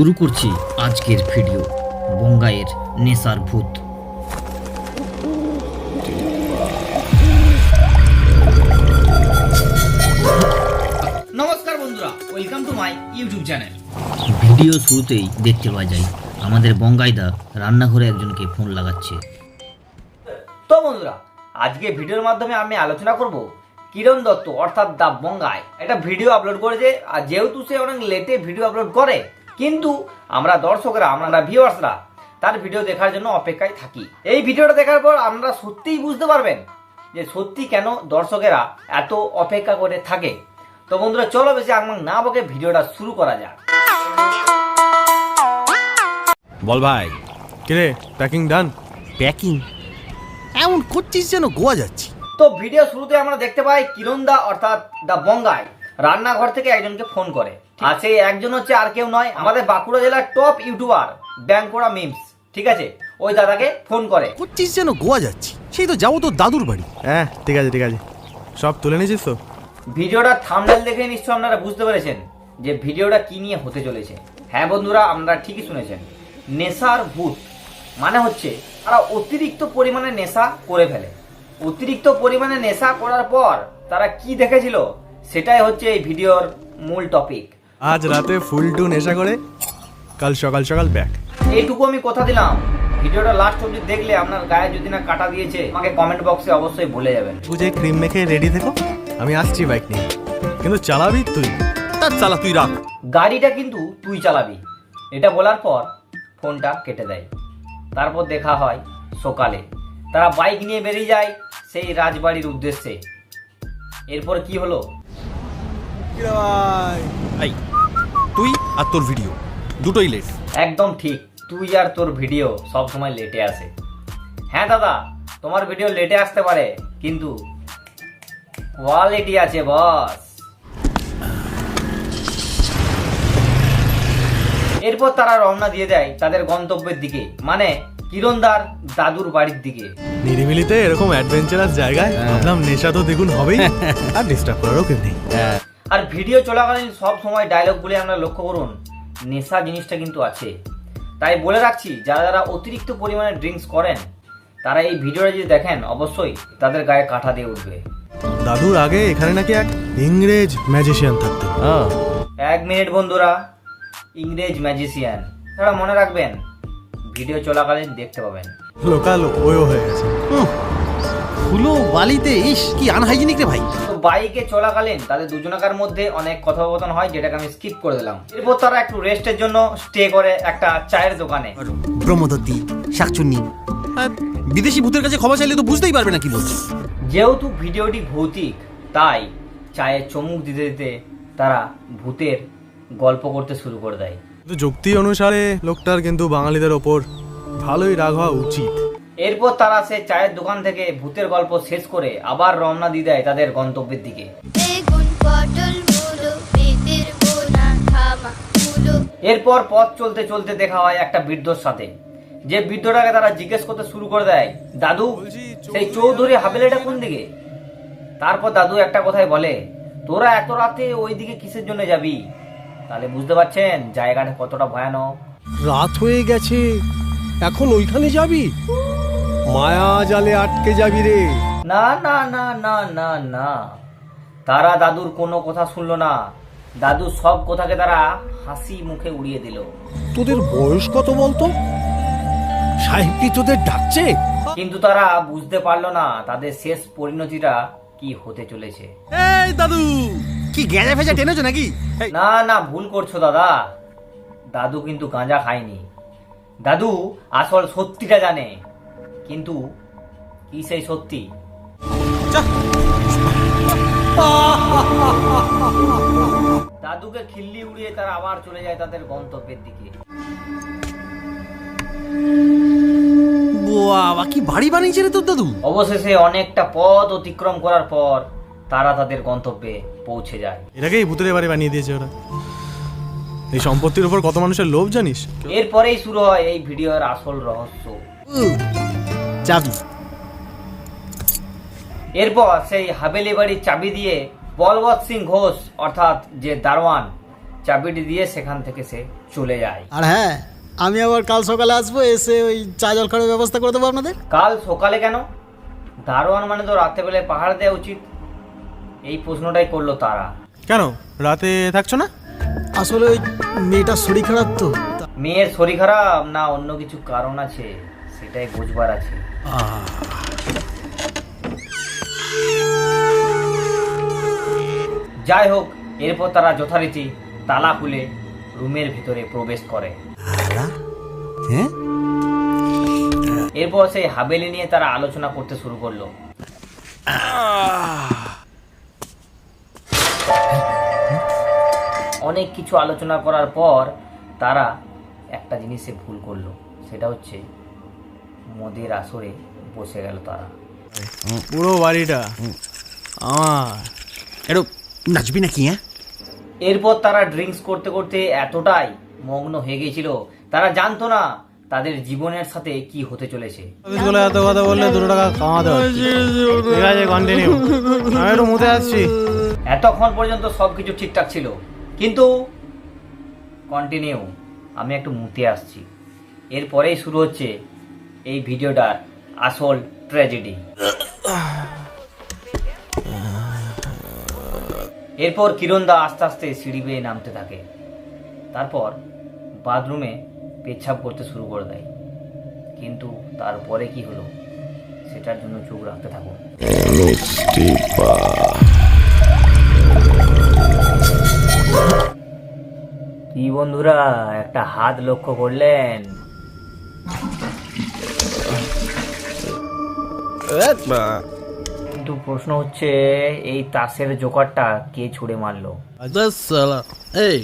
শুরু করছি আজকের ভিডিও বঙ্গাইয়ের নেশার ভূত। নমস্কার বন্ধুরা welcome to my YouTube channel video শুরুতেই দেখতে পাওয়া যায় আমাদের বঙ্গাইদা রান্নাঘরে একজনকে ফোন লাগাচ্ছে। তো বন্ধুরা আজকে ভিডিওর মাধ্যমে আমি আলোচনা করব কিরণ দত্ত অর্থাৎ দা বঙ্গায় একটা ভিডিও আপলোড করেছে আর যেহেতু সে অনেক লেটে ভিডিও আপলোড করে কিন্তু আমরা দর্শকরা আমরা ভিউয়ার্সরা তার ভিডিও দেখার জন্য অপেক্ষায় থাকি। এই ভিডিওটা দেখার পর আমরা সত্যিই বুঝতে পারবেন যে সত্যি কেন দর্শকেরা এত অপেক্ষা করে থাকে। তো বন্ধুরা চলো বেশি আমার না বকে ভিডিওটা শুরু করা যাক। বল ভাই কিরে প্যাকিং ডান প্যাকিং এমন করছিস যেন গোয়া যাচ্ছি। তো ভিডিও শুরুতে আমরা দেখতে পাই কিরণদা অর্থাৎ দা বঙ্গাই রান্নাঘর থেকে একজনকে ফোন করে। আর সেই একজন হচ্ছে আর কেউ নয় আমাদের বাঁকুড়া জেলার টপ ইউটিউবার ব্যাংকোড়া মিমস ঠিক আছে? ওই দাদাকে ফোন করে। করছিস যেন গোয়া যাচ্ছি সেই তো যাব তো দাদুর বাড়ি। হ্যাঁ ঠিক আছে ঠিক আছে। সব তুলে নিয়েছিস তো? ভিডিওটা থামনেল দেখে নিশ্চয় আপনারা বুঝতে পেরেছেন যে ভিডিওটা কি নিয়ে হতে চলেছে। হ্যাঁ বন্ধুরা আপনারা ঠিকই শুনেছেন। নেশার ভূত মানে হচ্ছে তারা অতিরিক্ত পরিমাণে নেশা করে ফেলে। অতিরিক্ত পরিমাণে নেশা করার পর তারা কি দেখেছিল? সেটাই হচ্ছে এই ভিডিওর মূল টপিক আজ রাতে ফুল টু নেশা করে কাল সকাল সকাল ব্যাক। এইটুকু আমি কথা দিলাম। ভিডিওটা লাস্ট অবধি দেখলে আপনার গায়ে যদি না কাটা দিয়েছে আমাকে কমেন্ট বক্সে অবশ্যই বলে যাবেন। বুঝে ক্রিম মেখে রেডি থেকো আমি আসছি বাইক নিয়ে। কিন্তু চালাবি তুই? তার চালা তুই রাখ। গাড়িটা কিন্তু তুই চালাবি। এটা বলার পর ফোনটা কেটে দেয়। তারপর দেখা হয় সকালে। তারা বাইক নিয়ে বেরিয়ে যায় সেই রাজবাড়ির উদ্দেশ্যে। এরপর কি হলো? এই তুই আর তোর ভিডিও দুটোই লেট একদম ঠিক তুই আর তোর ভিডিও সব সময় লেটে আসে হ্যাঁ দাদা তোমার ভিডিও লেটে আসতে পারে কিন্তু কোয়ালিটি আছে বস এরপর তারা রওনা দিয়ে দেয় তাদের গন্তব্যের দিকে মানে কিরণদার দাদুর বাড়ির দিকে। নিরিবিলিতে এরকম অ্যাডভেঞ্চারাস জায়গায় ভাবলাম নেশা তো দ্বিগুণ হবেই আর ডিস্টার্ব করারও কেউ নেই। আর ভিডিও চলাকালীন সব সময় ডায়লগগুলি আমরা লক্ষ্য করুন নেশা জিনিসটা কিন্তু আছে। তাই বলে রাখছি যারা যারা অতিরিক্ত পরিমাণে ড্রিঙ্কস করেন তারা এই ভিডিওটা যদি দেখেন অবশ্যই তাদের গায়ে কাঁটা দিয়ে উঠবে। দাদুর আগে এখানে নাকি এক ইংরেজ ম্যাজিশিয়ান থাকতো এক মিনিট বন্ধুরা ইংরেজ ম্যাজিশিয়ান তারা মনে রাখবেন ভিডিও চলাকালীন দেখতে পাবেন। লোকাল ওয়ো হয়ে গেছে। ফুলো বালিতে ইস কি আনহাইজিনিক রে ভাই। তো বাইকে চলাকালীন তাদের দুজনকার মধ্যে অনেক কথোপকথন হয় যেটাকে আমি স্কিপ করে দিলাম। এরপর তারা একটু রেস্টের জন্য স্টে করে একটা চায়ের দোকানে। ব্রহ্মদত্তি শাকচুন্নি। বিদেশি ভূতের কাছে ক্ষমা চাইলে তো বুঝতেই পারবে না কি বলছি। যেহেতু ভিডিওটি ভৌতিক তাই চায়ে চমুক দিতে দিতে তারা ভূতের গল্প করতে শুরু করে দেয়। কিন্তু যুক্তি অনুসারে লোকটার কিন্তু বাঙালিদের ওপর ভালোই রাগ হওয়া উচিত। এরপর তারা সে চায়ের দোকান থেকে ভূতের গল্প শেষ করে আবার রওনা দিয়ে দেয় তাদের গন্তব্যের দিকে। এরপর পথ চলতে চলতে দেখা হয় একটা বৃদ্ধর সাথে। যে বৃদ্ধটাকে তারা জিজ্ঞেস করতে শুরু করে দেয় দাদু সেই চৌধুরী হাবেলিটা কোন দিকে? তারপর দাদু একটা কথাই বলে তোরা এত রাতে ওই দিকে কিসের জন্য যাবি? তাহলে বুঝতে পারছেন জায়গাটা কতটা ভয়ানক। রাত হয়ে গেছে এখন ওইখানে যাবি? মায়া জালে আটকে যাবি রে। না না না না না না। তারা দাদুর কোনো কথা শুনলো না। দাদু সব কথাকে তারা হাসি মুখে উড়িয়ে দিল। তোদের বয়স কত বলতো? সাহেব কি তোদের ডাকছে? কিন্তু তারা বুঝতে পারল না তাদের শেষ পরিণতিটা কি হতে চলেছে। এই দাদু কি গ্যাজা ফেজা টেনেছো নাকি? না না ভুল করছ দাদা। দাদু কিন্তু গাঁজা খায়নি। দাদু আসল সত্যিটা জানে। কিন্তু কি সেই সত্যি? দাদুকে খিল্লি উড়িয়ে তারা আবার চলে যায় তাদের গন্তব্যের দিকে। বাবা কি বাড়ি বানিয়েছে রে তোর দাদু? অবশেষে অনেকটা পথ অতিক্রম করার পর তারা তাদের গন্তব্যে পৌঁছে যায়। এটাকেই ভূতের বাড়ি বানিয়ে দিয়েছে ওরা। এই সম্পত্তির উপর কত মানুষের লোভ জানিস? এরপরেই শুরু হয় এই ভিডিওর আসল রহস্য। জাদু। এরপর সেই হাবেলি বাড়ির চাবি দিয়ে বলবৎ সিং ঘোষ অর্থাৎ যে দারোয়ান চাবিটি দিয়ে সেখান থেকে সে চলে যায়। আর হ্যাঁ আমি আবার কাল সকালে আসব এসে ওই চা জল খাওয়ার ব্যবস্থা করে দেবো আপনাদের? কাল সকালে কেন? দারোয়ান মানে তো রাত্রেবেলায় পাহাড় দেওয়া উচিত। এই প্রশ্নটাই করল তারা। কেন? রাতে থাকছো না? আসলে ওই মেয়েটার শরীর খারাপ তো। মেয়ের শরীর খারাপ না অন্য কিছু কারণ আছে? সেটাই বুঝবার আছে। যাই হোক এরপর তারা যথারীতি তালা খুলে রুমের ভিতরে প্রবেশ করে। হ্যাঁ? এরপর সেই হাবেলি নিয়ে তারা আলোচনা করতে শুরু করল। অনেক কিছু আলোচনা করার পর তারা একটা জিনিসে ভুল করল সেটা হচ্ছে মদের আসরে বসে গেল তারা। পুরো বাড়িটা আমার। একটু নাচবি নাকি হ্যাঁ? এরপর তারা ড্রিঙ্কস করতে করতে এতটাই মগ্ন হয়ে গেছিল তারা জানতো না তাদের জীবনের সাথে কি হতে চলেছে। বলে এত কথা বললে দুটো টাকা কামাতে ঠিক আছে কন্টিনিউ আমি একটু মুতে আসছি। এতক্ষণ পর্যন্ত সবকিছু ঠিকঠাক ছিল কিন্তু কন্টিনিউ আমি একটু মুতে আসছি। এরপরেই শুরু হচ্ছে এই ভিডিওটার আসল ট্র্যাজেডি। এরপর কিরণদা আস্তে আস্তে সিঁড়ি বেয়ে নামতে থাকে। তারপর বাথরুমে পেচ্ছাপ করতে শুরু করে দেয়। কিন্তু তারপরে কি হলো, সেটার জন্য চোখ রাখতে থাকুন। কি বন্ধুরা, একটা হাত লক্ষ্য করলেন? কিন্তু প্রশ্ন হচ্ছে এই তাসের জোকারটা কে ছুড়ে মারলো? সালা। এই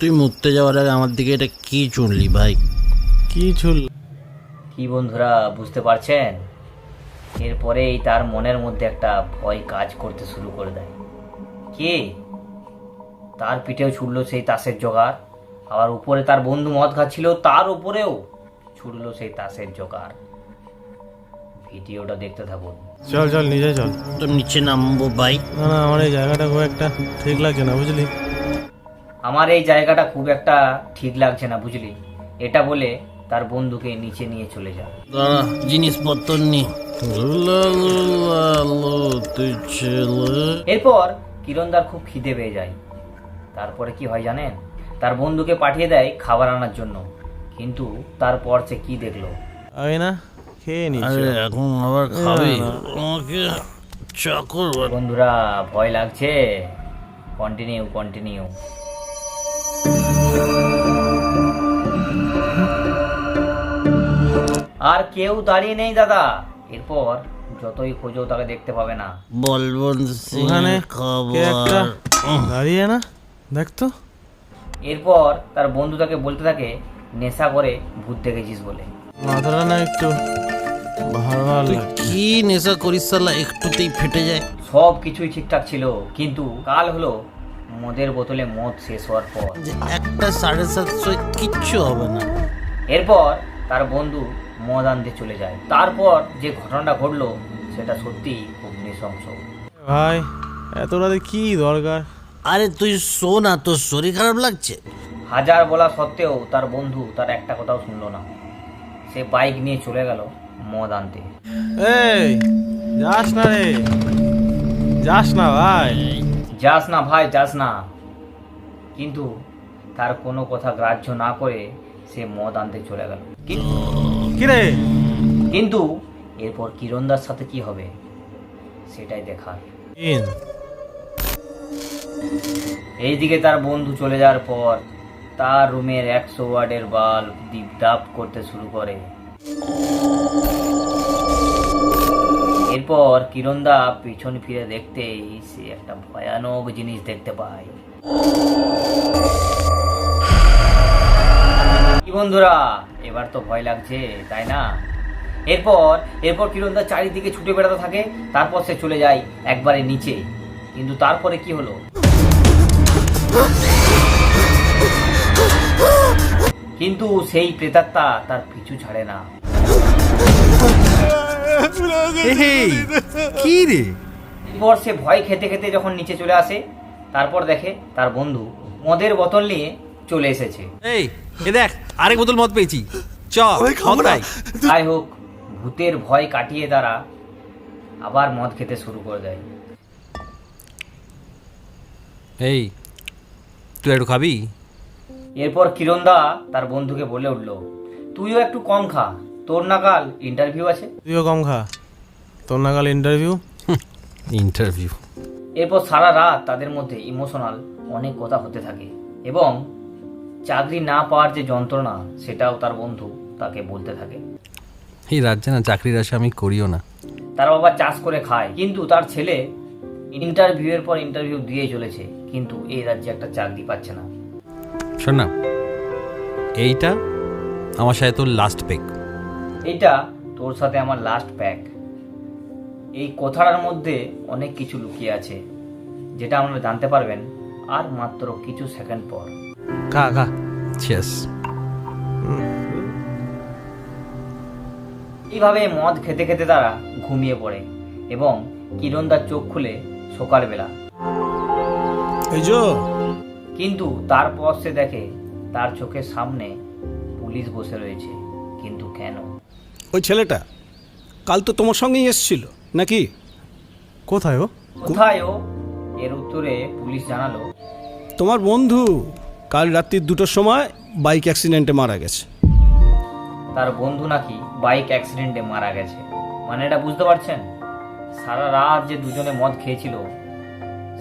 তুই মুততে যাওয়ার আগে আমার দিকে এটা কি চুনলি ভাই? কি চুল কি বন্ধুরা বুঝতে পারছেন? এরপরেই তার মনের মধ্যে একটা ভয় কাজ করতে শুরু করে দেয়। কে? তার পিঠেও ছুড়লো সেই তাসের জোগাড়। আবার উপরে তার বন্ধু মদ খাচ্ছিল তার উপরেও ছুড়লো সেই তাসের জোগাড়। ভিডিওটা দেখতে থাকুন। চল চল নিজে চল। তো নিচে নামবো ভাই না না আমার এই জায়গাটা খুব একটা ঠিক লাগছে না বুঝলি? আমার এই জায়গাটা খুব একটা ঠিক লাগছে না বুঝলি? এটা বলে তার বন্ধুকে নিচে নিয়ে চলে যায় দাঁড়া জিনিসপত্র নি। এরপর কিরণদার খুব খিদে পেয়ে যায়। তারপরে কি হয় জানেন? তার বন্ধুকে পাঠিয়ে দেয় খাবার আনার জন্য। কিন্তু তারপর সে কি দেখল? না খেয়ে নিচ্ছি আরে এখন আবার খাবি। আমাকে চাকর বন্ধুরা ভয় লাগছে। কন্টিনিউ কন্টিনিউ আর কেউ দাঁড়িয়ে নেই দাদা। এরপর যতই খোঁজো তাকে দেখতে পাবে না। বলবন সিং ওখানে কে একটা খাবার দাঁড়িয়ে না? দেখ তো। এরপর তার বন্ধু তাকে বলতে থাকে নেশা করে ভূত দেখেছিস বলে। মাথাটা না একটু ভালো ভালো কি নেশা করিস সালা একটুতেই ফেটে যায়। সব কিছুই ঠিকঠাক ছিল কিন্তু কাল হলো মদের বোতলে মদ শেষ হওয়ার পর। যে একটা সাড়ে সাতশো কিচ্ছু হবে না। এরপর তার বন্ধু মদ আনতে চলে যায়। তারপর যে ঘটনাটা ঘটলো সেটা সত্যি খুব নৃশংস। ভাই এত রাতে কি দরকার? আরে তুই শো না তোর শরীর খারাপ লাগছে? হাজার বলা সত্ত্বেও তার বন্ধু তার একটা কথাও শুনলো না। সে বাইক নিয়ে চলে গেল মদ আনতে। এই যাস না রে। যাস না ভাই। যাস না ভাই যাস না। কিন্তু তার কোনো কথা গ্রাহ্য না করে সে মদ আনতে চলে গেল। কিন্তু এরপর কিরণদার সাথে কি হবে সেটাই দেখার। এইদিকে তার বন্ধু চলে যাওয়ার পর তার রুমের একশো ওয়ার্ডের বাল্ব ডাপ করতে শুরু করে। এরপর কিরণদা পিছন ফিরে দেখতেই সে একটা ভয়ানক জিনিস দেখতে পায়। কি বন্ধুরা, এবার তো ভয় লাগছে, তাই না? এরপর এরপর কিরণদা চারিদিকে ছুটে বেড়াতে থাকে, তারপর সে চলে যায় একবারে নিচে। কিন্তু তারপরে কি হলো? কিন্তু সেই প্রেতাত্মা তার পিছু ছাড়ে না। এই, কি রে? এরপর সে ভয় খেতে খেতে যখন নিচে চলে আসে তারপর দেখে তার বন্ধু মদের বোতল নিয়ে চলে এসেছে। এই এ দেখ আরেক বোতল মদ পেয়েছি। চ। যাই হোক ভূতের ভয় কাটিয়ে তারা আবার মদ খেতে শুরু করে দেয়। এই তুই একটু খাবি? এরপর কিরণদা তার বন্ধুকে বলে উঠল তুইও একটু কম খা তোর না কাল ইন্টারভিউ আছে। তুইও কম খা তোর নাগাল ইন্টারভিউ ইন্টারভিউ এরপর সারা রাত তাদের মধ্যে ইমোশনাল অনেক কথা হতে থাকে এবং চাকরি না পাওয়ার যে যন্ত্রণা সেটাও তার বন্ধু তাকে বলতে থাকে। এই রাজ্যে না চাকরির আশা আমি করিও না। তার বাবা চাষ করে খায় কিন্তু তার ছেলে ইন্টারভিউয়ের পর ইন্টারভিউ দিয়ে চলেছে কিন্তু এই রাজ্যে একটা চাকরি পাচ্ছে না। শোন না এইটা আমার সাথে তোর লাস্ট পেক এইটা তোর সাথে আমার লাস্ট প্যাক এই কথাটার মধ্যে অনেক কিছু লুকিয়ে আছে যেটা আপনারা জানতে পারবেন আর মাত্র কিছু সেকেন্ড পর। খা খা। চেস এইভাবে মদ খেতে খেতে তারা ঘুমিয়ে পড়ে এবং কিরণদার চোখ খুলে সকালবেলা এই যো কিন্তু তারপর সে দেখে তার চোখের সামনে পুলিশ বসে রয়েছে। কিন্তু কেন? ওই ছেলেটা কাল তো তোমার সঙ্গেই এসছিল নাকি? কোথায় ও? কোথায় ও? এর উত্তরে পুলিশ জানালো। তোমার বন্ধু কাল রাত্রির দুটোর সময় বাইক অ্যাক্সিডেন্টে মারা গেছে। তার বন্ধু নাকি বাইক অ্যাক্সিডেন্টে মারা গেছে। মানে এটা বুঝতে পারছেন? সারা রাত যে দুজনে মদ খেয়েছিল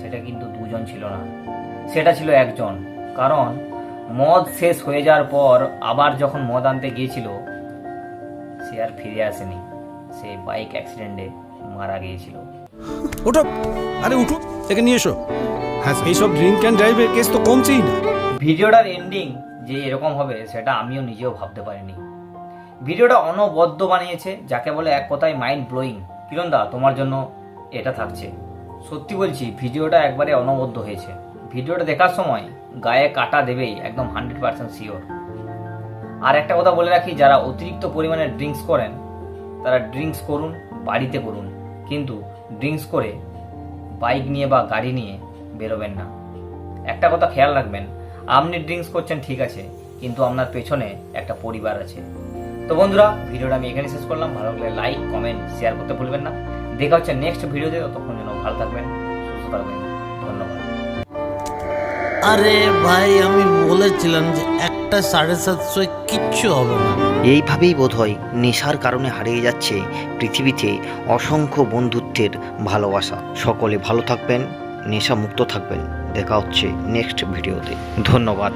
সেটা কিন্তু দুজন ছিল না। সেটা ছিল একজন। কারণ মদ শেষ হয়ে যাওয়ার পর আবার যখন মদ আনতে গিয়েছিল সে আর ফিরে আসেনি। সে বাইক অ্যাক্সিডেন্টে মারা গিয়েছিল। ওঠো। আরে উঠো একে নিয়ে এসো। হ্যাঁ এইসব ড্রিঙ্ক অ্যান্ড ড্রাইভের কেস তো কমছেই না। ভিডিওটার এন্ডিং যে এরকম হবে সেটা আমিও নিজেও ভাবতে পারিনি। ভিডিওটা অনবদ্য বানিয়েছে যাকে বলে এক কথায় মাইন্ড ব্লোয়িং কিরণ দা তোমার জন্য এটা থাকছে। সত্যি বলছি ভিডিওটা একবারে অনবদ্য হয়েছে। ভিডিওটা দেখার সময় গায়ে কাটা দেবেই, একদম হান্ড্রেড পার্সেন্ট শিওর। আর একটা কথা বলে রাখি, যারা অতিরিক্ত পরিমাণে ড্রিঙ্কস করেন, তারা ড্রিঙ্কস করুন, বাড়িতে করুন। কিন্তু ড্রিঙ্কস করে বাইক নিয়ে বা গাড়ি নিয়ে বেরোবেন না। একটা কথা খেয়াল রাখবেন, আপনি ড্রিঙ্কস করছেন, ঠিক আছে, কিন্তু আপনার পেছনে একটা পরিবার আছে। তো বন্ধুরা, ভিডিওটা আমি এখানে শেষ করলাম। ভালো লাগলে লাইক কমেন্ট শেয়ার করতে ভুলবেন না। দেখা হচ্ছে নেক্সট ভিডিওতে ততক্ষণ যেন ভালো থাকবেন, সুস্থ থাকবেন। ধন্যবাদ। আরে ভাই, আমি বলেছিলাম যে একটা সাড়ে সাতশোয় কিচ্ছু হবে না। এইভাবেই বোধহয় নেশার কারণে হারিয়ে যাচ্ছে পৃথিবীতে অসংখ্য বন্ধুত্বের ভালোবাসা। সকলে ভালো থাকবেন নেশা মুক্ত থাকবেন। দেখা হচ্ছে নেক্সট ভিডিওতে ধন্যবাদ।